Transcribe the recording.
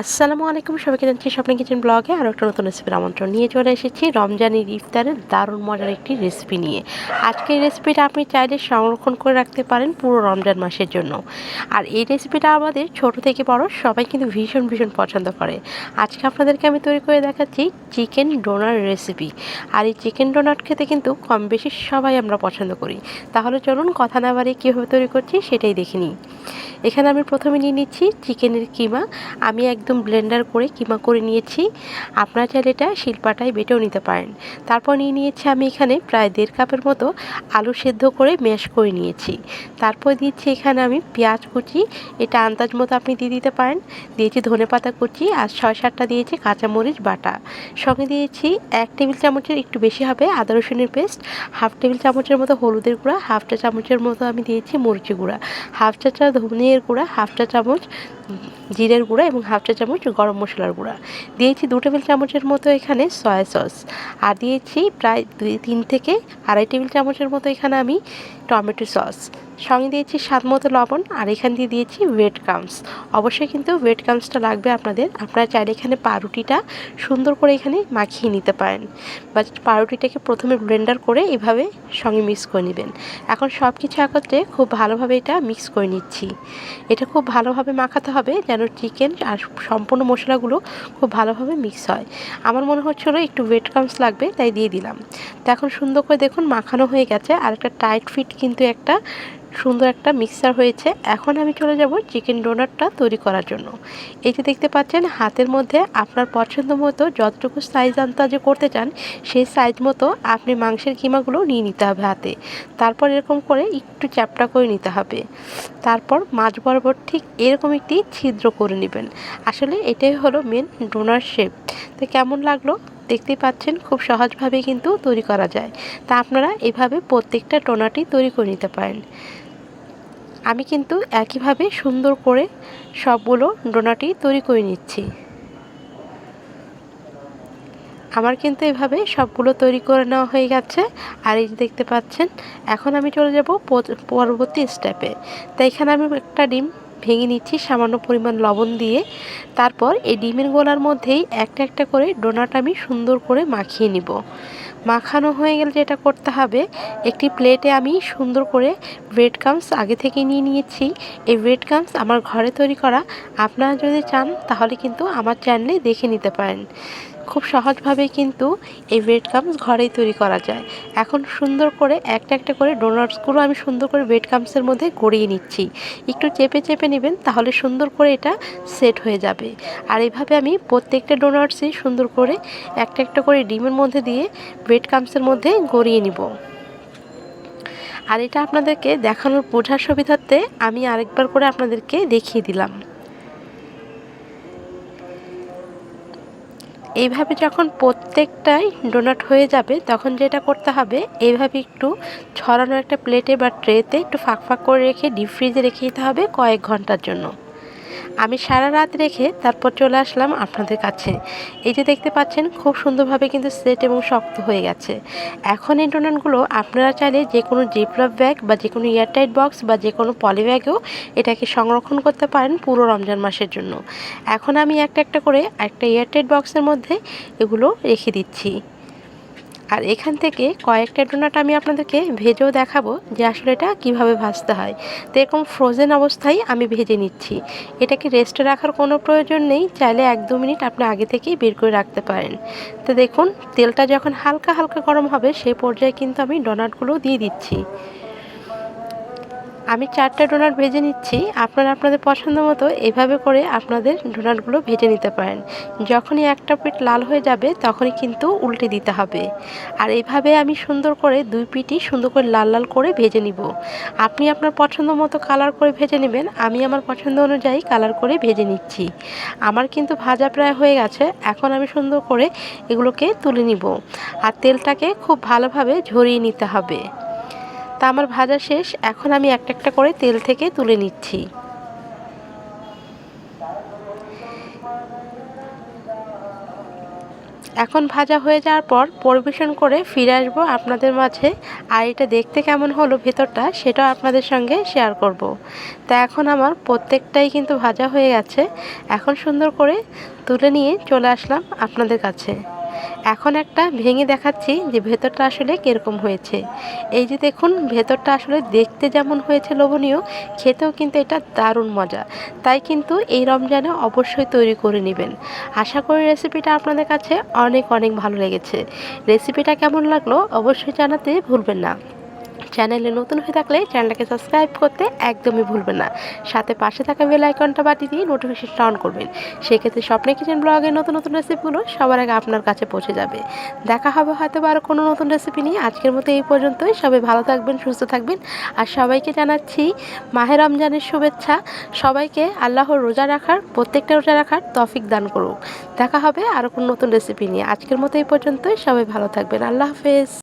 আসসালামু আলাইকুম, সবাইকে জানছি স্বপ্ন কিচেন ব্লগে আরও একটা নতুন রেসিপির আমন্ত্রণ নিয়ে চলে এসেছি। রমজানের ইফতারের দারুণ মজার একটি রেসিপি নিয়ে। আজকে এই রেসিপিটা আপনি চাইলে সংরক্ষণ করে রাখতে পারেন পুরো রমজান মাসের জন্য। আর এই রেসিপিটা আমাদের ছোট থেকে বড় সবাই কিন্তু ভীষণ ভীষণ পছন্দ করে। আজকে আপনাদেরকে আমি তৈরি করে দেখাচ্ছি চিকেন ডোনার রেসিপি আর এই চিকেন ডোনাট খেতে কিন্তু কম বেশি সবাই আমরা পছন্দ করি। তাহলে চলুন কথা না বাড়িয়ে কীভাবে তৈরি করছি সেটাই দেখে নিই। এখানে আমি প্রথমে নিয়ে নিচ্ছি চিকেনের কিমা। আমি একদম ব্লেন্ডার করে কিমা করে নিয়েছি। আপনার চাইলে এটা শিল্পাটায় বেটেও নিতে পারেন। তারপর নিয়ে নিয়েছি আমি এখানে প্রায় দেড় কাপের মতো আলু সেদ্ধ করে ম্যাশ করে নিয়েছি। তারপর দিচ্ছি এখানে আমি পেঁয়াজ কুচি। এটা আন্দাজ মতো আপনি দিয়ে দিতে পারেন। দিয়েছি ধনে পাতা কুচি আর ছয় সাতটা দিয়েছি কাঁচামরিচ বাটা। সঙ্গে দিয়েছি এক টেবিল চামচের একটু বেশি হবে আদা রসুনের পেস্ট, হাফ টেবিল চামচের মতো হলুদের গুঁড়া, হাফ চা চামচের মতো আমি দিয়েছি মরিচি গুঁড়া, হাফ চা চা ধনিয়ার গুঁড়া, হাফ চা চামচ জিরের গুঁড়া এবং হাফ চামচ গরম মশলার গুঁড়া। দিয়েছি দু টেবিল চামচের মতো এখানে সয়া সস। আর দিয়েছি প্রায় দুই, তিন থেকে আড়াই টেবিল চামচের মতো এখানে আমি টমেটো সস। সঙ্গে দিয়েছি স্বাদ মতো লবণ, আর এখান দিয়ে দিয়েছি ওয়েট কামস অবশ্যই কিন্তু ওয়েট কামসটা লাগবে আপনাদের। আপনারা চাইলে এখানে পাউরুটিটা সুন্দর করে এখানে মাখিয়ে নিতে পারেন। বা পাউরুটিটাকে প্রথমে ব্লেন্ডার করে এভাবে সঙ্গে মিক্স করে নেবেন। এখন সব কিছু একত্রে খুব ভালোভাবে এটা মিক্স করে নিচ্ছি। এটা খুব ভালোভাবে মাখাতে হবে যেন চিকেন আর সম্পূর্ণ মশলাগুলো খুব ভালোভাবে মিক্স হয়। আমার মনে হচ্ছিল একটু ওয়েট কামস লাগবে, তাই দিয়ে দিলাম। তো এখন সুন্দর করে দেখুন মাখানো হয়ে গেছে, আর একটা টাইট ফিট কিন্তু একটা সুন্দর একটা মিক্সার হয়েছে। এখন আমি চলে যাব চিকেন ডোনারটা তৈরি করার জন্য। এই যে দেখতে পাচ্ছেন, হাতের মধ্যে আপনার পছন্দ মতো যতটুকু সাইজ আন্তাজে করতে চান, সেই সাইজ মতো আপনি মাংসের কিমাগুলো নিয়ে নিতে হবে হাতে। তারপর এরকম করে একটু চ্যাপটা করে নিতে হবে। তারপর মাছ বরাবর ঠিক এরকম একটি ছিদ্র করে নেবেন। আসলে এটাই হলো মেন ডোনার শেপ তো কেমন লাগল? দেখতেই পাচ্ছেন, খুব সহজভাবে কিন্তু তৈরি করা যায়। তা আপনারা এভাবে প্রত্যেকটা টোনাটি তৈরি করে নিতে পারেন। আমি কিন্তু একইভাবে সুন্দর করে সবগুলো ডোনাটি তৈরি করে নিচ্ছি। আমার কিন্তু এভাবে সবগুলো তৈরি করে নেওয়া হয়ে গেছে। আর এই যে দেখতে পাচ্ছেন, এখন আমি চলে যাব পরবর্তী স্টেপে। তাই এখানে আমি একটা ডিম ভেঙে নিচ্ছি, সামান্য পরিমাণ লবণ দিয়ে। তারপর এই ডিমের গোলার মধ্যেই একটা একটা করে ডোনাট আমি সুন্দর করে মাখিয়ে নিব। মাখানো হয়ে গেলে যেটা করতে হবে, একটি প্লেটে আমি সুন্দর করে ব্রেড ক্রামস আগে থেকে নিয়ে নিয়েছি। এই ব্রেড ক্রামস আমার ঘরে তৈরি করা। আপনারা যদি চান তাহলে কিন্তু আমার চ্যানেলে দেখে নিতে পারেন। খুব সহজভাবে কিন্তু এই ব্রেড কামস ঘরেই তৈরি করা যায়। এখন সুন্দর করে একটা একটা করে ডোনাটসগুলো আমি সুন্দর করে ব্রেড কামসের মধ্যে গড়িয়ে নিচ্ছি। একটু চেপে চেপে নেবেন, তাহলে সুন্দর করে এটা সেট হয়ে যাবে। আর এইভাবে আমি প্রত্যেকটা ডোনাটসই সুন্দর করে একটা একটা করে ডিমের মধ্যে দিয়ে ব্রেড কামসের মধ্যে গড়িয়ে নিব। আর এটা আপনাদেরকে দেখানোর বোঝার সুবিধার্থে আমি আরেকবার করে আপনাদেরকে দেখিয়ে দিলাম। এইভাবে যখন প্রত্যেকটাই ডোনাট হয়ে যাবে, তখন যেটা করতে হবে, এইভাবে একটু ছড়ানো একটা প্লেটে বা ট্রেতে একটু ফাঁক ফাঁক করে রেখে ডিপ ফ্রিজে রেখে দিতে হবে কয়েক ঘণ্টার জন্য। আমি সারা রাত রেখে তারপর চলে আসলাম আপনাদের কাছে। এই যে দেখতে পাচ্ছেন, খুব সুন্দরভাবে কিন্তু সেট এবং শক্ত হয়ে গেছে। এখন এই আপনারা চাইলে যে কোনো জিপলপ ব্যাগ বা যে কোনো এয়ারটাইট বক্স বা যে কোনো পলি ব্যাগেও এটাকে সংরক্ষণ করতে পারেন পুরো রমজান মাসের জন্য। এখন আমি একটা একটা করে একটা এয়ারটাইট বক্সের মধ্যে এগুলো রেখে দিচ্ছি। আর এখান থেকে কয়েকটা ডোনাট আমি আপনাদেরকে ভেজেও দেখাবো যে আসলে এটা কীভাবে ভাজতে হয়। তো এরকম ফ্রোজেন অবস্থায় আমি ভেজে নিচ্ছি। এটাকে রেস্টে রাখার কোনো প্রয়োজন নেই, চাইলে এক দু মিনিট আপনি আগে থেকেই বের করে রাখতে পারেন। তো দেখুন, তেলটা যখন হালকা হালকা গরম হবে সেই পর্যায়ে কিন্তু আমি ডোনাটগুলো দিয়ে দিচ্ছি। আমি চারটা ডোনাট ভেজে নিচ্ছি। আপনারা আপনাদের পছন্দ মতো এভাবে করে আপনাদের ডোনাটগুলো ভেজে নিতে পারেন। যখনই একটা পিঠ লাল হয়ে যাবে, তখনই কিন্তু উল্টে দিতে হবে। আর এভাবে আমি সুন্দর করে দুই পিঠই সুন্দর করে লাল লাল করে ভেজে নিব। আপনি আপনার পছন্দ মতো কালার করে ভেজে নেবেন, আমি আমার পছন্দ অনুযায়ী কালার করে ভেজে নিচ্ছি। আমার কিন্তু ভাজা প্রায় হয়ে গেছে, এখন আমি সুন্দর করে এগুলোকে তুলে নিব। আর তেলটাকে খুব ভালোভাবে ঝরিয়ে নিতে হবে। তা আমার ভাজা শেষ। এখন আমি একটা একটা করে তেল থেকে তুলে নিচ্ছি। এখন ভাজা হয়ে যাওয়ার পর পরিবেশন করে ফিরে আসব আপনাদের মাঝে। আর এটা দেখতে কেমন হলো ভেতরটা সেটাও আপনাদের সঙ্গে শেয়ার করব। তা এখন আমার প্রত্যেকটাই কিন্তু ভাজা হয়ে গেছে। এখন সুন্দর করে তুলে নিয়ে চলে আসলাম আপনাদের কাছে। এখন একটা ভেঙে দেখাচ্ছি যে ভেতরটা আসলে কীরকম হয়েছে। এই যে দেখুন, ভেতরটা আসলে দেখতে যেমন হয়েছে লোভনীয়, খেতেও কিন্তু এটা দারুণ মজা। তাই কিন্তু এই রমজানে অবশ্যই তৈরি করে নেবেন। আশা করি রেসিপিটা আপনাদের কাছে অনেক অনেক ভালো লেগেছে। রেসিপিটা কেমন লাগল অবশ্যই জানাতে ভুলবেন না। চ্যানেলে নতুন হয়ে থাকলে চ্যানেলটাকে সাবস্ক্রাইব করতে একদমই ভুলবেন না। সাথে পাশে থাকা বেল আইকনটা বাটি দিয়ে নোটিফিকেশনটা অন করবেন। সেক্ষেত্রে স্বপ্নে কিচেন ব্লগের নতুন নতুন রেসিপিগুলো সবার আগে আপনার কাছে পৌঁছে যাবে। দেখা হবে হয়তো আরও কোনো নতুন রেসিপি নিয়ে। আজকের মতো এই পর্যন্তই। সবাই ভালো থাকবেন, সুস্থ থাকবেন। আর সবাইকে জানাচ্ছি মাহে রমজানের শুভেচ্ছা। সবাইকে আল্লাহর রোজা রাখার, প্রত্যেকটা রোজা রাখার তফিক দান করুক। দেখা হবে আরও কোনো নতুন রেসিপি নিয়ে। আজকের মতো এই পর্যন্তই। সবাই ভালো থাকবেন। আল্লাহ হাফেজ।